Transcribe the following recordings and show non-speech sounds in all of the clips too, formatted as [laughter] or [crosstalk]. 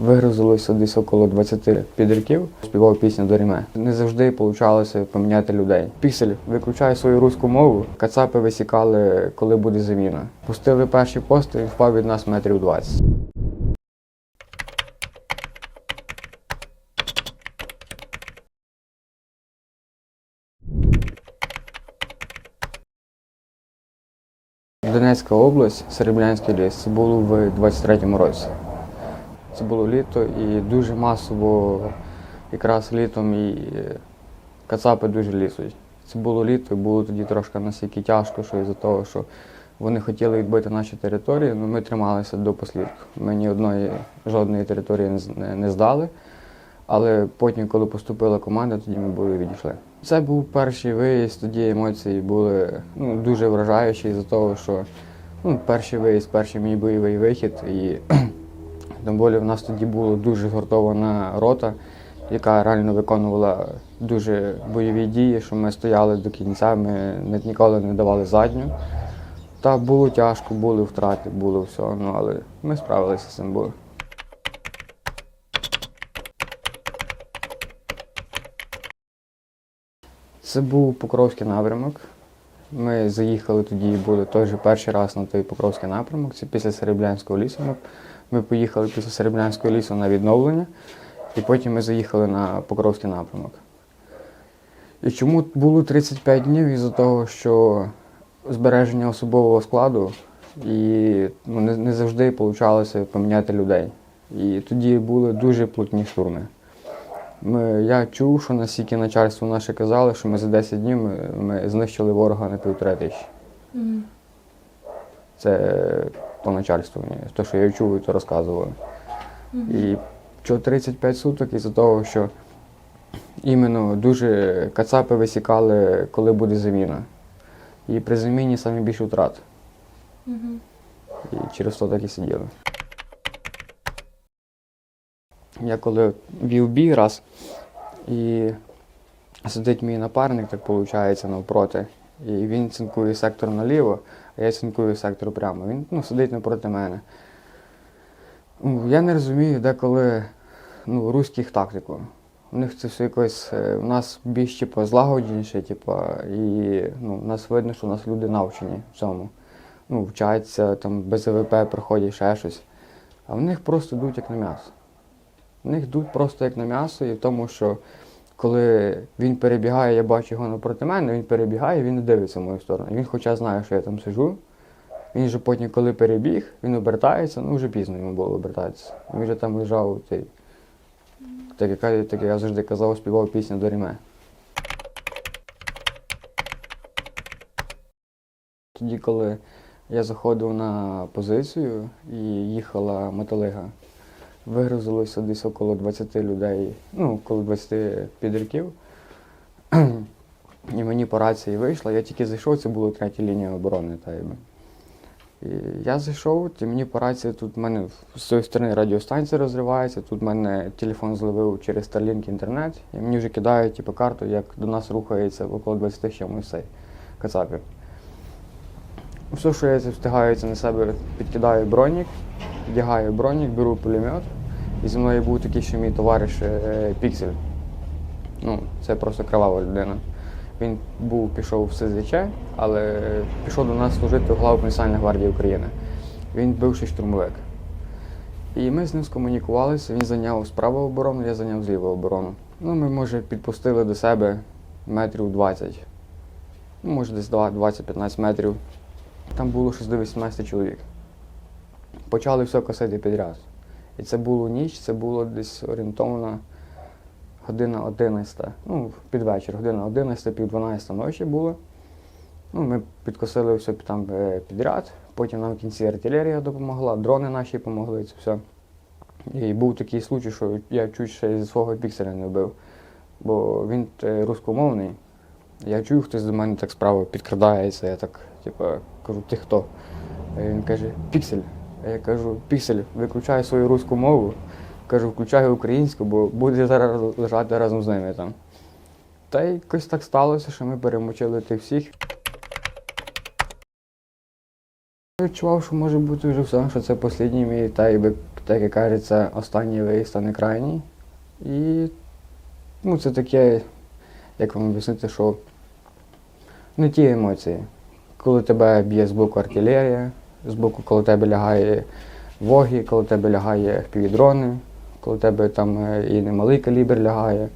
Вигрузилося десь около 20 підріків, співав пісню до ріме. Не завжди получалося поміняти людей. Піксель виключає свою руську мову, кацапи висікали, коли буде заміна. Пустили перші пости, він впав від нас метрів 20. Донецька область, Серебрянський ліс. Це було в 23-му році. Це було літо і дуже масово, якраз літом і е, кацапи дуже лізуть. Це було літо, і було тоді трошки настільки тяжко, що із-за того, що вони хотіли відбити наші території, але ми трималися до послідку. Ми ні одної жодної території не, не, здали. Але потім, коли поступила команда, тоді ми були відійшли. Це був перший виїзд, тоді емоції були ну, дуже вражаючі з-за того, що ну, перший виїзд, перший мій бойовий вихід. І тим більше в нас тоді була дуже згуртована рота, яка реально виконувала дуже бойові дії, що ми стояли до кінця, ми ніколи не давали задню. Та було тяжко, були втрати, було все, ну, але ми справилися з цим були. Це був Покровський напрямок. Ми заїхали тоді, були теж перший раз на той Покровський напрямок. Це після Серебрянського лісу. Ми, ми поїхали після Серебрянського лісу на відновлення, і потім ми заїхали на Покровський напрямок. І чому було 35 днів із-за того, що збереження особового складу і ну, не, не завжди получалося поміняти людей. І тоді були дуже плотні штурми. Ми, я чув, що настільки начальство наше казало, що ми за 10 днів ми, ми знищили ворога на півтора тисячі. Це то начальство мені, те, що я чув то розказували. І що 35 суток із-за того, що іменно дуже кацапи висікали, коли буде заміна. І при заміні самі більше втрат. І через то так і сиділи. Я коли вів бій раз, і сидить мій напарник, так виходить, навпроти. І він цинкує сектор наліво, а я цинкую сектор прямо. Він ну, сидить напроти мене. Ну, Я не розумію деколи ну, руських тактику. У них це все якось. е, У нас більш типу, злагодженіше, типу, і ну, у нас видно, що у нас люди навчені в цьому. Ну, вчаться, там без АВП проходять ще щось. А в них просто йдуть як на м'ясо. В них йдуть просто як на м'ясо, і в тому, що коли він перебігає, я бачу його напроти мене, він перебігає, він не дивиться в мою сторону. Він хоча знає, що я там сижу. Він же потім, коли перебіг, він обертається, ну вже пізно йому було обертатися. Він вже там лежав цей. Так, як, так я завжди казав, співав пісню до ріме. Тоді, коли я заходив на позицію і їхала мотолига, вигрузилося десь около 20 людей, ну, около 20 підріків. І мені по рації вийшло. Я тільки зайшов, це була третя лінія оборони. Та, якби. І я зайшов, і мені по рації тут в мене з цієї сторони радіостанція розривається, тут в мене телефон зловив через Starlink інтернет, і мені вже кидають типу, карту, як до нас рухається около 20 чомусь кацапів. Все, що я встигаю, на себе підкидаю бронік, вдягаю бронік, беру пулемет. І зі мною був такий ще мій товариш е, Піксель. Ну, це просто кривава людина. Він був, пішов в СЗЧ, але пішов до нас служити в главу Національної гвардії України. Він бивший штурмовик. І ми з ним скомунікувалися, він зайняв справу оборону, я зайняв зліву оборону. Ну, ми, може, підпустили до себе метрів 20. Ну, може, десь 20-15 метрів. Там було щось до 18 чоловік. Почали все косити підряд. І це було ніч, це було десь орієнтовно година 11. Ну, під вечір, година 11, пів 12 ночі було. Ну, ми підкосили все там е, підряд, потім нам в кінці артилерія допомогла, дрони наші допомогли, це все. І був такий случай, що я чуть ще зі свого пікселя не вбив, бо він е, рускомовний. Я чую, хтось до мене так справа підкрадається, я так, типу, кажу, ти хто? А Він каже, піксель. Я кажу, піксель, виключай свою руську мову. Кажу, включай українську, бо буде зараз лежати разом з ними там. Та й якось так сталося, що ми перемочили тих всіх. Я відчував, що може бути вже все, що це останній мій та, якби, так як кажеться, останній виїзд, а не крайній. І ну, це таке, як вам об'яснити, що не ті емоції. Коли тебе б'є з боку артилерія, з боку, коли тебе лягає воги, коли тебе лягає півдрони, коли тебе там е, і немалий калібр лягає.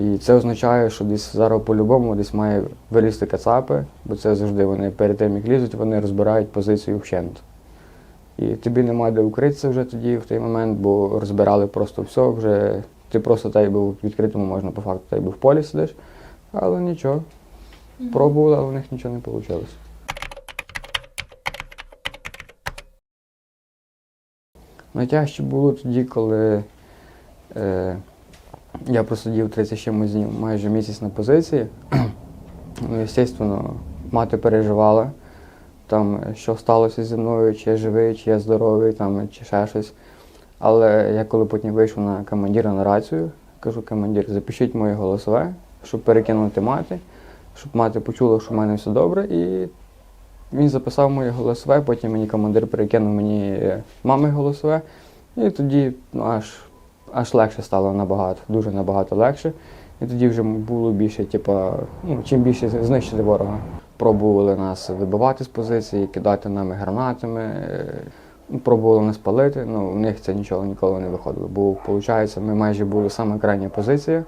І це означає, що десь зараз по-любому десь має вилізти кацапи, бо це завжди вони перед тим, як лізуть, вони розбирають позицію вщент. І тобі нема де укритися вже тоді в той момент, бо розбирали просто все, вже ти просто так би в відкритому можна по факту так би в полі сидиш, але нічого. Пробували, але в них нічого не вийшло. Найтяжче було тоді, коли е, я просидів 30 чимось днів, майже місяць на позиції. [clears throat] ну, звісно, мати переживала, там, що сталося зі мною, чи я живий, чи я здоровий, там, чи ще щось. Але я коли потім вийшов на командира на рацію, кажу, командир, запишіть моє голосове, щоб перекинути мати, щоб мати почула, що в мене все добре. І він записав моє голосове, потім мені командир перекинув мені е, мами голосове. І тоді ну, аж, аж легше стало набагато, дуже набагато легше. І тоді вже було більше, типа, ну, чим більше знищити ворога. Пробували нас вибивати з позиції, кидати нами гранатами, е, ну, пробували нас палити, ну в них це нічого ніколи не виходило. Бо виходить, ми майже були саме крайня позиція,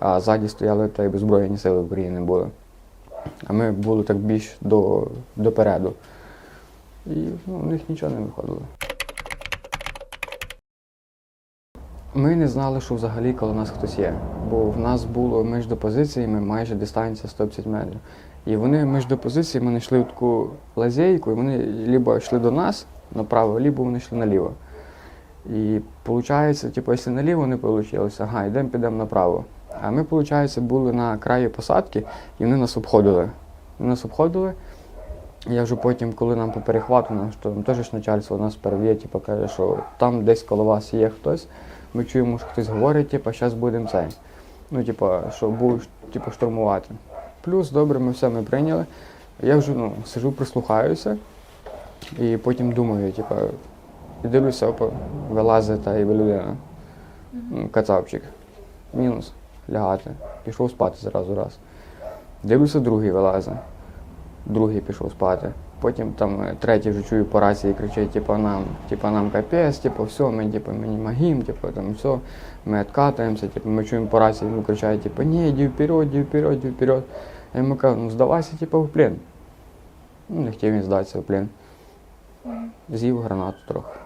а ззаді стояли та й беззбройні сили України були. А ми були так більш до, допереду. І ну, в них нічого не виходило. Ми не знали, що взагалі коло нас хтось є. Бо в нас було між позиціями майже дистанція 150 метрів. І вони між позиціями вони йшли таку лазейку, і вони либо йшли до нас направо, либо вони йшли наліво. І виходить, типу, якщо наліво не вийшло, ага, йдемо, підемо направо. А ми, виходить, були на краї посадки, і вони нас обходили. Вони нас обходили. Я вже потім, коли нам по перехвату, нам що там теж начальство нас перев'є, типу, каже, що там десь коло вас є хтось. Ми чуємо, що хтось говорить, типу, зараз будемо цей. Ну, типу, що будуть типу, штурмувати. Плюс добре, ми все ми прийняли. Я вже ну, сижу, прислухаюся і потім думаю, типу, і дивлюся, опа, вилазить та і людина. Ну, Кацапчик. Мінус. Лягати. Пішов спати зразу раз. Дивлюся, другий вилазить. Другий пішов спати. Потім там е, третій вже чую по рації кричить, типу, нам, типу, нам капець, типу, все, ми типу, ми не могим, типу, там все, ми відкатуємося, типу, ми чуємо по рації, йому кричать, типу, ні, йди вперед, йди вперед, йди вперед. Я йому кажу, ну здавайся, типу, в плен. Ну, не хотів він здатися в плен. З'їв гранату трохи.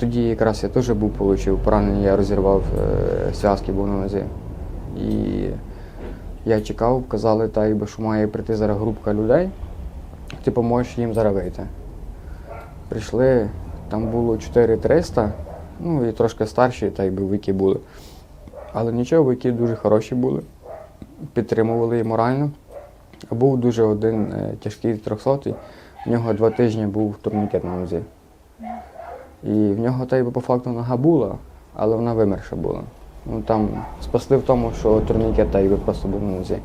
Тоді якраз я теж був отримав поранення, я розірвав е, зв'язки, був на нозі. І я чекав, казали, та якби, що має прийти зараз групка людей, ти поможеш їм зараз вийти. Прийшли, там було 4300, ну і трошки старші, та якби вики були. Але нічого, вики дуже хороші були, підтримували і морально. Був дуже один е, тяжкий 300 в нього два тижні був турнікет на нозі. І в нього та й по факту нога була, але вона вимерша була. Ну там спасли в тому, що турнікет та й просто був на нозі.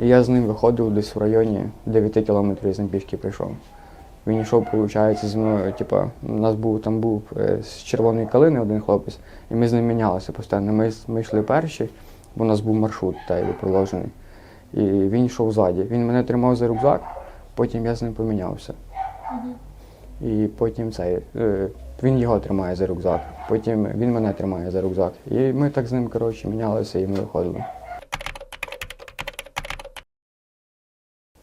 І я з ним виходив десь в районі 9 кілометрів з ним пішки прийшов. Він йшов, виходить, зі мною, типа, у нас був там був е, з червоної калини один хлопець, і ми з ним мінялися постійно. Ми, ми йшли перші, бо у нас був маршрут та й проложений. І він йшов ззаді. Він мене тримав за рюкзак, потім я з ним помінявся. І потім цей, е, він його тримає за рюкзак, потім він мене тримає за рюкзак. І ми так з ним коротше, мінялися і ми виходили.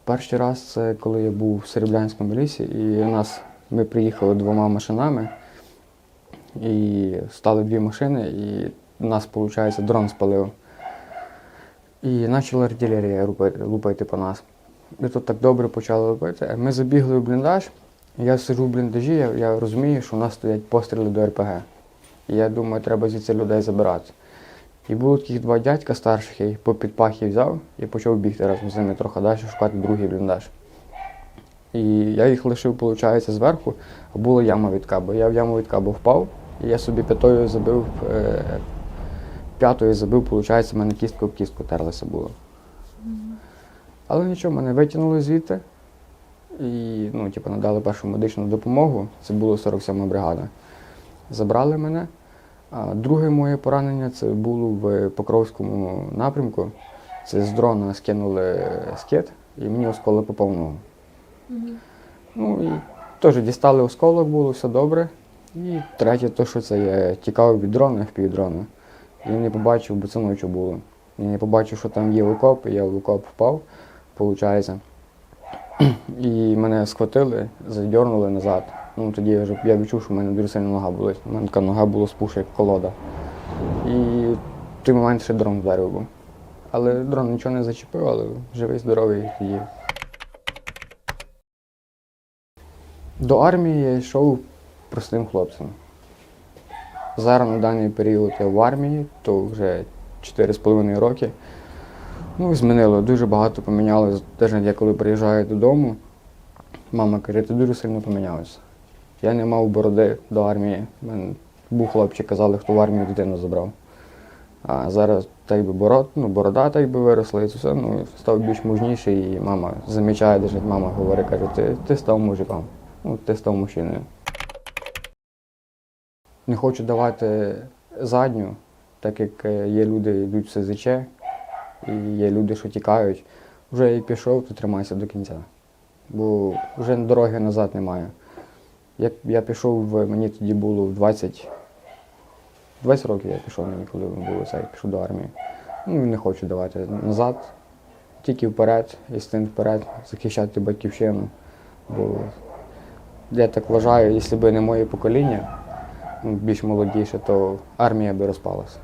Перший раз це коли я був в Серебрянському лісі, і у нас ми приїхали двома машинами, і стали дві машини, і нас, виходить, дрон спалив. І почала артилерія лупити, по нас. І тут так добре почали лупити. Ми забігли в бліндаж. Я сиджу в бліндажі, я, я розумію, що у нас стоять постріли до РПГ. І я думаю, треба звідси людей забирати. І було таких два дядька старших, я їх по підпахі взяв і почав бігти разом з ними трохи далі, шукати другий бліндаж. І я їх лишив, виходить, зверху, а була яма від каба. Я в яму від каба впав, і я собі п'ятою забив, е, п'ятою забив, виходить, в мене кістка об кістку терлася було. Але нічого, мене витягнули звідти. І ну, типу, надали першу медичну допомогу. Це було 47 бригада. Забрали мене. А друге моє поранення це було в Покровському напрямку. Це з дрона скинули скид, і мені осколок попав в ногу. Ну і теж дістали осколок, було все добре. І третє, то, що це я тікав від дрона, впівдрона. І не побачив, бо це ночі було. Я не побачив, що там є окоп, і я в окоп впав, виходить. І мене схватили, задьорнули назад. Ну тоді я вже я відчув, що в мене дуже сильно нога болить. У мене така нога була спуша, як колода. І в той момент ще дрон вдарив був. Але дрон нічого не зачепив, але живий, здоровий тоді. До армії я йшов простим хлопцем. Зараз на даний період я в армії, то вже 4,5 роки. Ну, змінило, дуже багато помінялося. Теж я коли приїжджаю додому, мама каже, ти дуже сильно помінявся. Я не мав бороди до армії. Мене був хлопчик, казали, хто в армію дитину забрав. А зараз так би бород, ну, борода так би виросла і це все, ну, став більш мужніший, і мама замічає, навіть мама говорить, каже, ти, ти став мужиком, ну, ти став мужчиною. Не хочу давати задню, так як е, є люди, йдуть в СЗЧ, і є люди, що тікають. Вже як пішов, то тримайся до кінця. Бо вже дороги назад немає. Як я пішов, мені тоді було 20, 20 років я пішов мені, коли було це, я пішов до армії. Ну, не хочу давати назад, тільки вперед, і з тим вперед, захищати батьківщину. Бо я так вважаю, якщо б не моє покоління, ну, більш молодіше, то армія би розпалася.